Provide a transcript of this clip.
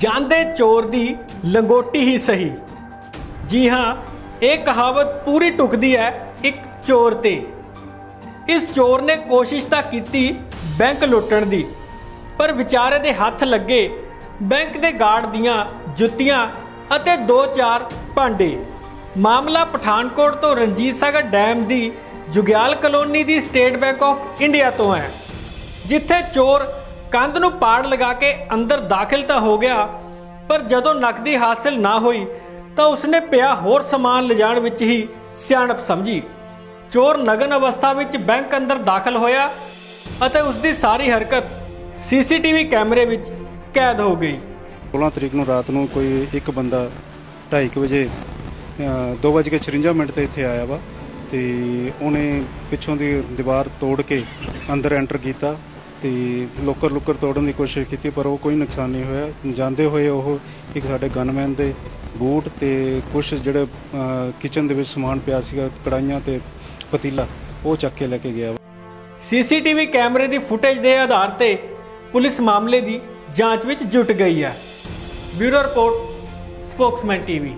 ਜਾਂਦੇ ਚੋਰ ਦੀ ਲੰਗੋਟੀ ਹੀ ਸਹੀ। ਜੀ ਹਾਂ, ਇਹ ਕਹਾਵਤ ਪੂਰੀ ਟੁਕਦੀ ਹੈ ਇੱਕ ਚੋਰ ਤੇ। ਇਸ ਚੋਰ ਨੇ ਕੋਸ਼ਿਸ਼ ਤਾਂ ਕੀਤੀ ਬੈਂਕ ਲੁੱਟਣ ਦੀ, ਪਰ ਵਿਚਾਰੇ ਦੇ ਹੱਥ ਲੱਗੇ ਬੈਂਕ ਦੇ ਗਾਰਡ ਦੀਆਂ ਜੁੱਤੀਆਂ ਅਤੇ 2-4 ਭਾਂਡੇ। ਮਾਮਲਾ ਪਠਾਨਕੋਟ ਤੋਂ ਰਣਜੀਤ ਸਾਗਰ ਡੈਮ ਦੀ ਜੁਗਿਆਲ ਕਲੋਨੀ ਦੀ ਸਟੇਟ ਬੈਂਕ ਆਫ ਇੰਡੀਆ ਤੋਂ ਹੈ, ਜਿੱਥੇ ਚੋਰ ਕੰਧ ਨੂੰ ਪਾੜ ਲਗਾ ਕੇ ਅੰਦਰ ਦਾਖਲ ਤਾਂ ਹੋ ਗਿਆ, ਪਰ ਜਦੋਂ ਨਕਦੀ ਹਾਸਲ ਨਾ ਹੋਈ, ਤਾਂ ਉਸਨੇ ਪਿਆ ਹੋਰ ਸਮਾਨ ਲਿਜਾਣ ਵਿੱਚ ਹੀ ਸਿਆਣਪ ਸਮਝੀ। ਚੋਰ ਨਗਨ ਅਵਸਥਾ ਵਿੱਚ ਬੈਂਕ ਅੰਦਰ ਦਾਖਲ ਹੋਇਆ ਅਤੇ ਉਸ ਦੀ ਸਾਰੀ ਹਰਕਤ ਸੀਸੀਟੀਵੀ ਕੈਮਰੇ ਵਿੱਚ ਕੈਦ ਹੋ ਗਈ। 16 ਤਰੀਕ ਨੂੰ ਰਾਤ ਨੂੰ ਕੋਈ ਇੱਕ ਬੰਦਾ 2:30 ਵਜੇ 2:56 ਮਿੰਟ ਤੇ ਇੱਥੇ ਆਇਆ ਵਾ ਤੇ ਉਹਨੇ ਪਿੱਛੋਂ ਦੀ ਦੀਵਾਰ ਤੋੜ ਕੇ ਅੰਦਰ ਐਂਟਰ ਕੀਤਾ। ਤੇ ਲੋਕਰ ਲੁੱਕਰ ਤੋੜਨ ਦੀ ਕੋਸ਼ਿਸ਼ ਕੀਤੀ, ਪਰ ਉਹ ਕੋਈ ਨੁਕਸਾਨ ਨਹੀਂ ਹੋਇਆ। ਜਾਂਦੇ ਹੋਏ ਉਹ ਇੱਕ ਸਾਡੇ ਗਨਮੈਨ ਦੇ ਬੂਟ ਤੇ ਕੁਝ ਜਿਹੜੇ ਕਿਚਨ ਦੇ ਵਿੱਚ ਸਮਾਨ ਪਿਆ ਸੀਗਾ ਕੜਾਈਆਂ ਤੇ ਪਤੀਲਾ, ਉਹ ਚੱਕ ਕੇ ਲੈ ਕੇ ਗਿਆ। ਸੀਸੀਟੀਵੀ ਕੈਮਰੇ ਦੀ ਫੁਟੇਜ ਦੇ ਆਧਾਰ ਤੇ ਪੁਲਿਸ ਮਾਮਲੇ ਦੀ ਜਾਂਚ ਵਿੱਚ ਜੁਟ ਗਈ ਹੈ। Bureau report, Spokesman TV.